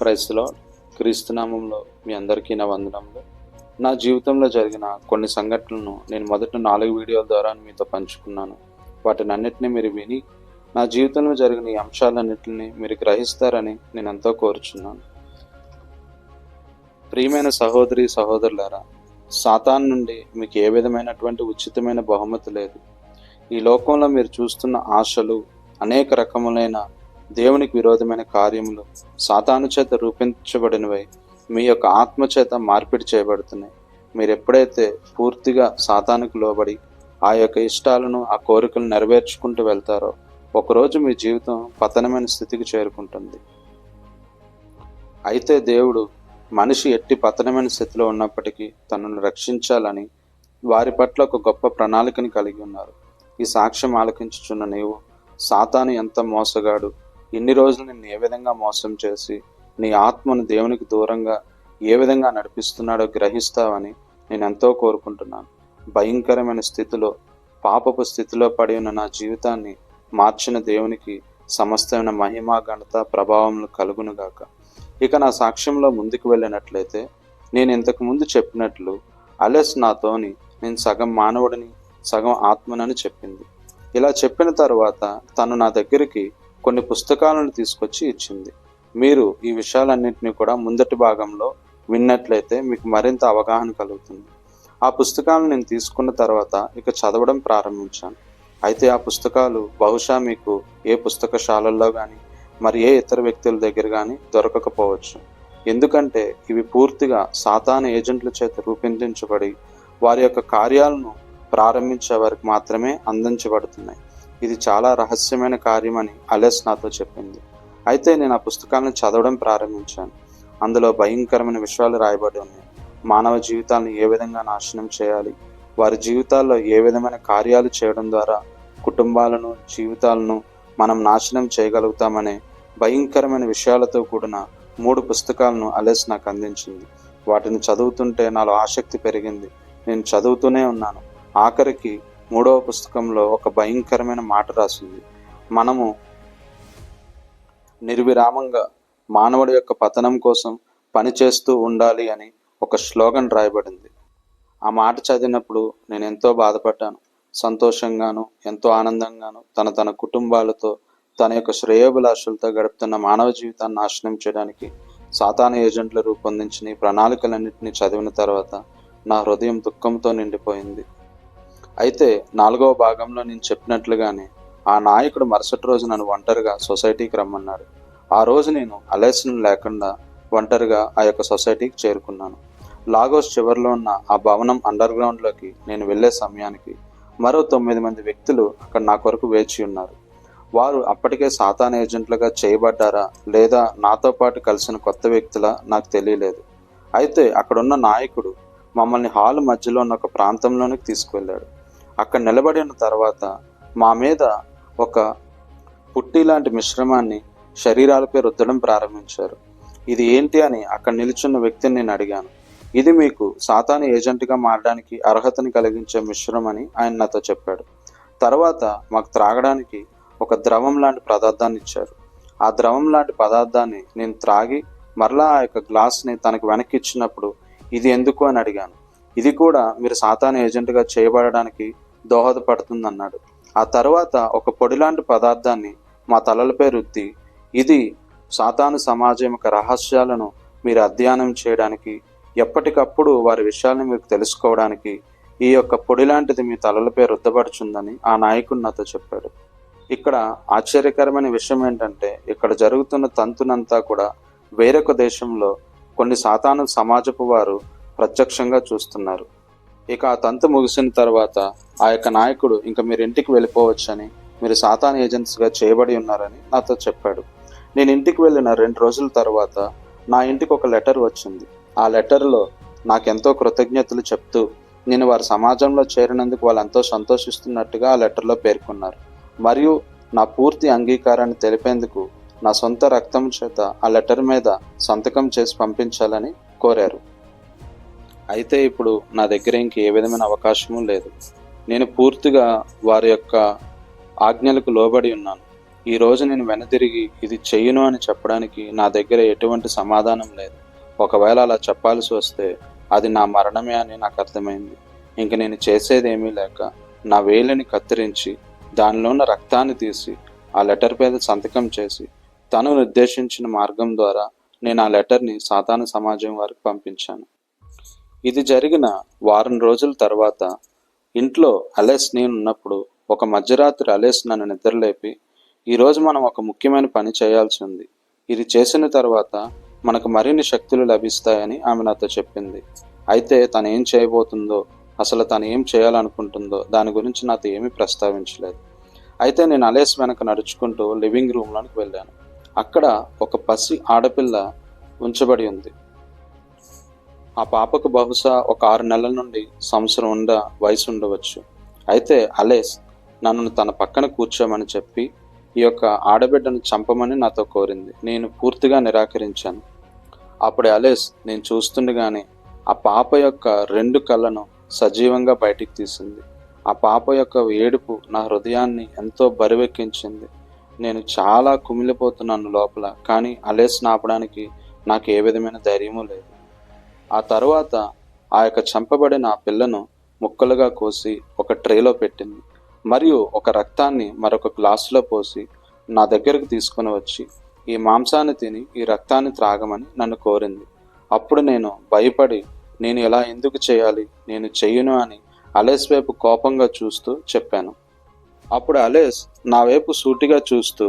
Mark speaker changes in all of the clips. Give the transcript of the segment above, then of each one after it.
Speaker 1: ప్రైస్లో క్రీస్తునామంలో మీ అందరికీ నా వందనములు. నా జీవితంలో జరిగిన కొన్ని సంఘటనలను నేను మొదట నాలుగు వీడియోల ద్వారా మీతో పంచుకున్నాను. వాటిని అన్నింటినీ మీరు విని నా జీవితంలో జరిగిన ఈ అంశాలన్నింటినీ మీరు గ్రహిస్తారని నేను ఎంతో కోరుచున్నాను. ప్రియమైన సహోదరి సహోదరులారా సాతాన్ నుండి మీకు ఏ విధమైనటువంటి ఉచితమైన బహుమతి లేదు. ఈ లోకంలో మీరు చూస్తున్న ఆశలు అనేక రకములైన దేవునికి విరోధమైన కార్యములు సాతాను చేత రూపించబడినవై మీ యొక్క ఆత్మ చేత మార్పిడి చేయబడుతున్నాయి. మీరు ఎప్పుడైతే పూర్తిగా సాతానికి లోబడి ఆ యొక్క ఇష్టాలను ఆ కోరికలను నెరవేర్చుకుంటూ వెళ్తారో ఒకరోజు మీ జీవితం పతనమైన స్థితికి చేరుకుంటుంది. అయితే దేవుడు మనిషి ఎట్టి పతనమైన స్థితిలో ఉన్నప్పటికీ తనను రక్షించాలని వారి పట్ల ఒక గొప్ప ప్రణాళికని కలిగి ఉన్నారు. ఈ సాక్ష్యం ఆలకించుచున్న నీవు సాతాను ఎంత మోసగాడు ఇన్ని రోజులు నిన్ను ఏ విధంగా మోసం చేసి నీ ఆత్మను దేవునికి దూరంగా ఏ విధంగా నడిపిస్తున్నాడో గ్రహిస్తావని నేను ఎంతో కోరుకుంటున్నాను. భయంకరమైన స్థితిలో పాపపు స్థితిలో పడి ఉన్న నా జీవితాన్ని మార్చిన దేవునికి సమస్తమైన మహిమ ఘనత ప్రభావములు కలుగునుగాక. ఇక నా సాక్ష్యంలో ముందుకు వెళ్ళినట్లయితే నేను ఇంతకు ముందు చెప్పినట్లు అలెస్ నాతోని నేను సగం మానవుడిని సగం ఆత్మనని చెప్పింది. ఇలా చెప్పిన తర్వాత తను నా దగ్గరికి కొన్ని పుస్తకాలను తీసుకొచ్చి ఇచ్చింది. మీరు ఈ విషయాలన్నింటినీ కూడా ముందటి భాగంలో విన్నట్లయితే మీకు మరింత అవగాహన కలుగుతుంది. ఆ పుస్తకాలను నేను తీసుకున్న తర్వాత ఇక చదవడం ప్రారంభించాను. అయితే ఆ పుస్తకాలు బహుశా మీకు ఏ పుస్తకశాలల్లో కానీ మరి ఏ ఇతర వ్యక్తుల దగ్గర కానీ దొరకకపోవచ్చు. ఎందుకంటే ఇవి పూర్తిగా సాతాన ఏజెంట్ల చేత రూపొందించబడి వారి యొక్క కార్యాలను ప్రారంభించే వారికి మాత్రమే అందించబడుతున్నాయి. ఇది చాలా రహస్యమైన కార్యమని అలెస్ నాతో చెప్పింది. అయితే నేను ఆ పుస్తకాలను చదవడం ప్రారంభించాను. అందులో భయంకరమైన విషయాలు రాయబడి ఉన్నాయి. మానవ జీవితాలను ఏ విధంగా నాశనం చేయాలి? వారి జీవితాల్లో ఏ విధమైన కార్యాలు చేయడం ద్వారా కుటుంబాలను జీవితాలను మనం నాశనం చేయగలుగుతామనే భయంకరమైన విషయాలతో కూడిన మూడు పుస్తకాలను అలెస్ నాకు అందించింది. వాటిని చదువుతుంటే నాలో ఆసక్తి పెరిగింది. నేను చదువుతూనే ఉన్నాను. ఆఖరికి మూడవ పుస్తకంలో ఒక భయంకరమైన మాట రాసింది. మనము నిర్విరామంగా మానవుడి యొక్క పతనం కోసం పనిచేస్తూ ఉండాలి అని ఒక స్లోగన్ రాయబడింది. ఆ మాట చదివినప్పుడు నేను ఎంతో బాధపడ్డాను. సంతోషంగాను ఎంతో ఆనందంగాను తన తన కుటుంబాలతో తన యొక్క శ్రేయోభిలాషులతో గడుపుతున్న మానవ జీవితాన్ని నాశనం చేయడానికి సాతాన ఏజెంట్లు రూపొందించిన ఈ ప్రణాళికలన్నింటినీ చదివిన తర్వాత నా హృదయం దుఃఖంతో నిండిపోయింది. అయితే నాలుగవ భాగంలో నేను చెప్పినట్లుగానే ఆ నాయకుడు మరుసటి రోజు నన్ను ఒంటరిగా సొసైటీకి రమ్మన్నాడు ఆ రోజు నేను అలెస్ను లేకుండా ఒంటరిగా ఆ యొక్క సొసైటీకి చేరుకున్నాను. లాగోస్ చివరిలో ఉన్న ఆ భవనం అండర్ గ్రౌండ్లోకి నేను వెళ్ళే సమయానికి మరో తొమ్మిది మంది వ్యక్తులు అక్కడ నా కొరకు వేచి ఉన్నారు. వారు అప్పటికే సాతాన్ ఏజెంట్లుగా చేయబడ్డారా లేదా నాతో పాటు కలిసిన కొత్త వ్యక్తులా నాకు తెలియలేదు. అయితే అక్కడున్న నాయకుడు మమ్మల్ని హాల్ మధ్యలో ఉన్న ఒక ప్రాంతంలోనికి తీసుకువెళ్ళాడు. అక్కడ నిలబడిన తర్వాత మా మీద ఒక పుట్టి లాంటి మిశ్రమాన్ని శరీరాలపై రుద్దడం ప్రారంభించారు. ఇది ఏంటి అని అక్కడ నిలుచున్న వ్యక్తిని నేను అడిగాను. ఇది మీకు సాతాను ఏజెంట్గా మారడానికి అర్హతని కలిగించే మిశ్రమం అని ఆయన నాతో చెప్పాడు. తర్వాత మాకు త్రాగడానికి ఒక ద్రవం లాంటి పదార్థాన్ని ఇచ్చారు. ఆ ద్రవం లాంటి పదార్థాన్ని నేను త్రాగి మరలా ఆ యొక్క గ్లాస్ని తనకు వెనక్కి ఇచ్చినప్పుడు ఇది ఎందుకు అని అడిగాను. ఇది కూడా మీరు సాతాను ఏజెంట్గా చేయబడడానికి దోహదపడుతుందన్నాడు. ఆ తర్వాత ఒక పొడి లాంటి పదార్థాన్ని మా తలలపై రుద్ది ఇది సాతాను సమాజం యొక్క రహస్యాలను మీరు అధ్యయనం చేయడానికి ఎప్పటికప్పుడు వారి విషయాలను మీరు తెలుసుకోవడానికి ఈ యొక్క పొడి లాంటిది మీ తలలపై రుద్దపడుచుందని ఆ నాయకుడు నాతో చెప్పాడు. ఇక్కడ ఆశ్చర్యకరమైన విషయం ఏంటంటే ఇక్కడ జరుగుతున్న తంతునంతా కూడా వేరొక దేశంలో కొన్ని సాతాను సమాజపు వారు ప్రత్యక్షంగా చూస్తున్నారు. ఇక ఆ తంతు ముగిసిన తర్వాత ఆ యొక్క నాయకుడు ఇంకా మీరు ఇంటికి వెళ్ళిపోవచ్చని మీరు సాతాన్ ఏజెంట్స్గా చేయబడి ఉన్నారని నాతో చెప్పాడు. నేను ఇంటికి వెళ్ళిన రెండు రోజుల తర్వాత నా ఇంటికి ఒక లెటర్ వచ్చింది. ఆ లెటర్లో నాకెంతో కృతజ్ఞతలు చెప్తూ నేను వారి సమాజంలో చేరినందుకు వాళ్ళు ఎంతో సంతోషిస్తున్నట్టుగా ఆ లెటర్లో పేర్కొన్నారు. మరియు నా పూర్తి అంగీకారాన్ని తెలిపేందుకు నా సొంత రక్తం చేత ఆ లెటర్ మీద సంతకం చేసి పంపించాలని కోరారు. అయితే ఇప్పుడు నా దగ్గర ఇంక ఏ విధమైన అవకాశము లేదు. నేను పూర్తిగా వారి యొక్క ఆజ్ఞలకు లోబడి ఉన్నాను. ఈ రోజు నేను వెనతిరిగి ఇది చెయ్యను అని చెప్పడానికి నా దగ్గర ఎటువంటి సమాధానం లేదు. ఒకవేళ అలా చెప్పాల్సి వస్తే అది నా మరణమే అని నాకు అర్థమైంది. ఇంక నేను చేసేది ఏమీ లేక నా వేలిని కత్తిరించి దానిలో ఉన్న రక్తాన్ని తీసి ఆ లెటర్ మీద సంతకం చేసి తను నిర్దేశించిన మార్గం ద్వారా నేను ఆ లెటర్ని సాతాను సమాజం వారికి పంపించాను. ఇది జరిగిన వారం రోజుల తర్వాత ఇంట్లో అలెస్ నేను ఉన్నప్పుడు ఒక మధ్యరాత్రి అలెస్ నన్ను నిద్రలేపి ఈరోజు మనం ఒక ముఖ్యమైన పని చేయాల్సి ఉంది. ఇది చేసిన తర్వాత మనకు మరిన్ని శక్తులు లభిస్తాయని ఆమె నాతో చెప్పింది. అయితే తను ఏం చేయబోతుందో అసలు తను ఏం చేయాలనుకుంటుందో దాని గురించి నాతో ఏమీ ప్రస్తావించలేదు. అయితే నేను అలేస్ వెనక నడుచుకుంటూ లివింగ్ రూమ్లోనికి వెళ్ళాను. అక్కడ ఒక పసి ఆడపిల్ల ఉంచబడి ఉంది. ఆ పాపకు బహుశా ఒక ఆరు నెలల నుండి సంవత్సరం ఉండ వయసు ఉండవచ్చు. అయితే అలేస్ నన్ను తన పక్కన కూర్చోమని చెప్పి ఈ యొక్క ఆడబిడ్డను చంపమని నాతో కోరింది. నేను పూర్తిగా నిరాకరించాను. అప్పుడు అలేస్ నేను చూస్తుండగానే ఆ పాప యొక్క రెండు కళ్ళను సజీవంగా బయటికి తీసింది. ఆ పాప యొక్క ఏడుపు నా హృదయాన్ని ఎంతో బరువెక్కించింది. నేను చాలా కుమిలిపోతున్నాను లోపల కానీ అలేస్ నాపడానికి నాకు ఏ విధమైన ధైర్యము లేదు. ఆ తర్వాత ఆ యొక్క చంపబడిన ఆ పిల్లను ముక్కలుగా కోసి ఒక ట్రేలో పెట్టింది. మరియు ఒక రక్తాన్ని మరొక గ్లాసులో పోసి నా దగ్గరకు తీసుకుని వచ్చి ఈ మాంసాన్ని తిని ఈ రక్తాన్ని త్రాగమని నన్ను కోరింది. అప్పుడు నేను భయపడి నేను ఇలా ఎందుకు చేయాలి నేను చెయ్యను అని అలేస్ వైపు కోపంగా చూస్తూ చెప్పాను. అప్పుడు అలేస్ నా వైపు సూటిగా చూస్తూ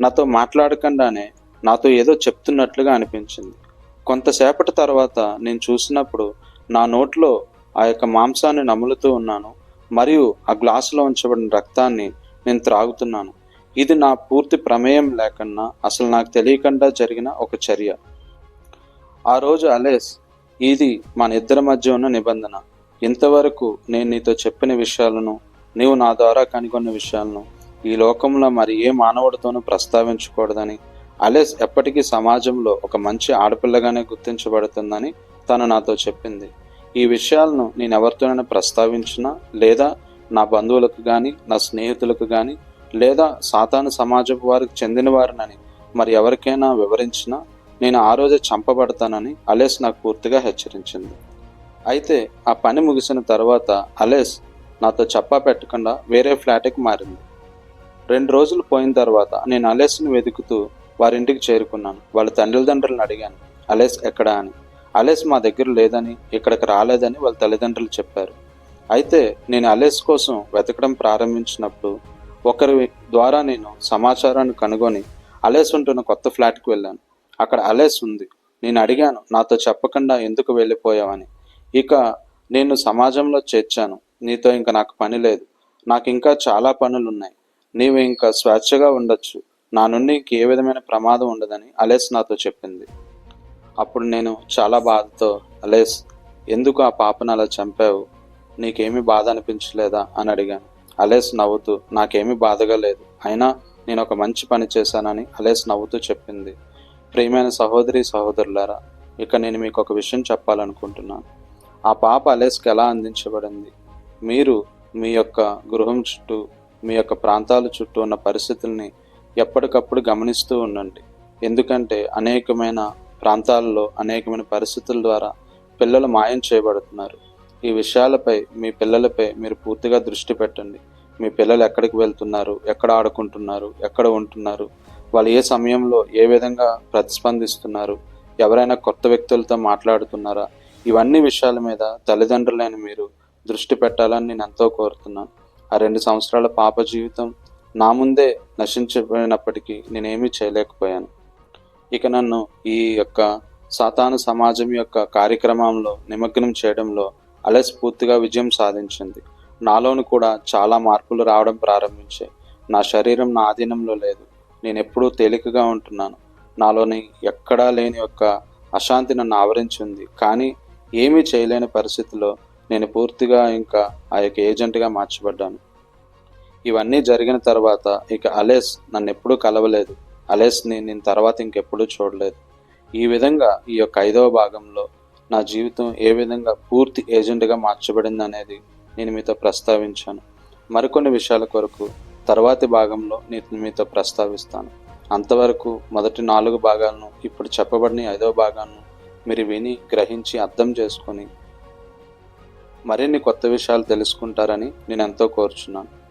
Speaker 1: నాతో మాట్లాడకుండానే నాతో ఏదో చెప్తున్నట్లుగా అనిపించింది. కొంతసేపటి తర్వాత నేను చూసినప్పుడు నా నోట్లో ఆ యొక్క మాంసాన్ని నములుతూ ఉన్నాను మరియు ఆ గ్లాసులో ఉంచబడిన రక్తాన్ని నేను త్రాగుతున్నాను. ఇది నా పూర్తి ప్రమేయం లేకన్నా అసలు నాకు తెలియకుండా జరిగిన ఒక చర్య. ఆ రోజు అలేస్ ఇది మన ఇద్దరి మధ్య ఉన్న నిబంధన. ఇంతవరకు నేను నీతో చెప్పిన విషయాలను నీవు నా ద్వారా కనుగొన్న విషయాలను ఈ లోకంలో మరి ఏ మానవుడితోనూ ప్రస్తావించకూడదని అలెస్ ఎప్పటికీ సమాజంలో ఒక మంచి ఆడపిల్లగానే గుర్తించబడుతుందని తను నాతో చెప్పింది. ఈ విషయాలను నేను ఎవరితోనైనా ప్రస్తావించినా లేదా నా బంధువులకు కానీ నా స్నేహితులకు కానీ లేదా సాతాను సమాజపు వారికి చెందిన వారినని మరి ఎవరికైనా వివరించినా నేను ఆ రోజే చంపబడతానని అలెస్ నాకు పూర్తిగా హెచ్చరించింది. అయితే ఆ పని ముగిసిన తర్వాత అలెస్ నాతో చెప్పా పెట్టకుండా వేరే ఫ్లాట్కి మారింది. రెండు రోజులు పోయిన తర్వాత నేను అలెస్ని వెతుకుతూ వారింటికి చేరుకున్నాను. వాళ్ళ తల్లిదండ్రులను అడిగాను. అలెస్ ఎక్కడా అని. అలెస్ మా దగ్గర లేదని ఇక్కడికి రాలేదని వాళ్ళ తల్లిదండ్రులు చెప్పారు. అయితే నేను అలెస్ కోసం వెతకడం ప్రారంభించినప్పుడు ఒకరి ద్వారా నేను సమాచారాన్ని కనుగొని అలెస్ ఉంటున్న కొత్త ఫ్లాట్కి వెళ్ళాను. అక్కడ అలెస్ ఉంది. నేను అడిగాను నాతో చెప్పకుండా ఎందుకు వెళ్ళిపోయావని? ఇక నేను సమాజంలో చేర్చాను. నీతో ఇంకా నాకు పని లేదు. నాకు ఇంకా చాలా పనులు ఉన్నాయి నీవు ఇంకా స్వేచ్ఛగా ఉండొచ్చు. నా నుండి ఇంక ఏ విధమైన ప్రమాదం ఉండదని అలేస్ నాతో చెప్పింది. అప్పుడు నేను చాలా బాధతో అలేస్ ఎందుకు ఆ పాపను అలా చంపావు? నీకేమీ బాధ అనిపించలేదా? అని అడిగాను. అలేస్ నవ్వుతూ నాకేమీ బాధగా లేదు. అయినా నేను ఒక మంచి పని చేశానని అలేస్ నవ్వుతూ చెప్పింది. ప్రియమైన సహోదరి సహోదరులారా ఇక నేను మీకు ఒక విషయం చెప్పాలనుకుంటున్నాను. ఆ పాప అలేస్కి ఎలా అందించబడింది? మీరు మీ యొక్క గృహం చుట్టూ మీ యొక్క ప్రాంతాల చుట్టూ ఉన్న పరిస్థితుల్ని ఎప్పటికప్పుడు గమనిస్తూ ఉండండి. ఎందుకంటే అనేకమైన ప్రాంతాల్లో అనేకమైన పరిస్థితుల ద్వారా పిల్లలు మాయం చేయబడుతున్నారు. ఈ విషయాలపై మీ పిల్లలపై మీరు పూర్తిగా దృష్టి పెట్టండి. మీ పిల్లలు ఎక్కడికి వెళ్తున్నారు? ఎక్కడ ఆడుకుంటున్నారు? ఎక్కడ ఉంటున్నారు? వాళ్ళు ఏ సమయంలో ఏ విధంగా ప్రతిస్పందిస్తున్నారు? ఎవరైనా కొత్త వ్యక్తులతో మాట్లాడుతున్నారా? ఇవన్నీ విషయాల మీద తల్లిదండ్రులైన మీరు దృష్టి పెట్టాలని నేను ఎంతో కోరుతున్నాను. ఆ రెండు సంవత్సరాల పాప జీవితం నా ముందే నశించిపోయినప్పటికీ నేనేమీ చేయలేకపోయాను. ఇక నన్ను ఈ యొక్క సాతాను సమాజం యొక్క కార్యక్రమంలో నిమగ్నం చేయడంలో అలెస్ పూర్తిగా విజయం సాధించింది. నాలోను కూడా చాలా మార్పులు రావడం ప్రారంభించాయి. నా శరీరం నా ఆధీనంలో లేదు. నేను ఎప్పుడూ తేలికగా ఉంటున్నాను. నాలోని ఎక్కడా లేని యొక్క అశాంతి నన్ను ఆవరించింది కానీ ఏమీ చేయలేని పరిస్థితిలో నేను పూర్తిగా ఇంకా ఆ యొక్క ఏజెంట్గా మార్చబడ్డాను. ఇవన్నీ జరిగిన తర్వాత ఇక అలేస్ నన్ను ఎప్పుడూ కలవలేదు. అలేస్ని నేను తర్వాత ఇంకెప్పుడూ చూడలేదు. ఈ విధంగా ఈ యొక్క ఐదవ భాగంలో నా జీవితం ఏ విధంగా పూర్తి ఏజెంట్గా మార్చబడింది అనేది నేను మీతో ప్రస్తావించాను. మరికొన్ని విషయాల కొరకు తర్వాతి భాగంలో నేను మీతో ప్రస్తావిస్తాను. అంతవరకు మొదటి నాలుగు భాగాలను ఇప్పుడు చెప్పబడిన ఐదవ భాగాలను మీరు విని గ్రహించి అర్థం చేసుకొని మరిన్ని కొత్త విషయాలు తెలుసుకుంటారని నేను ఎంతో కోరుచున్నాను.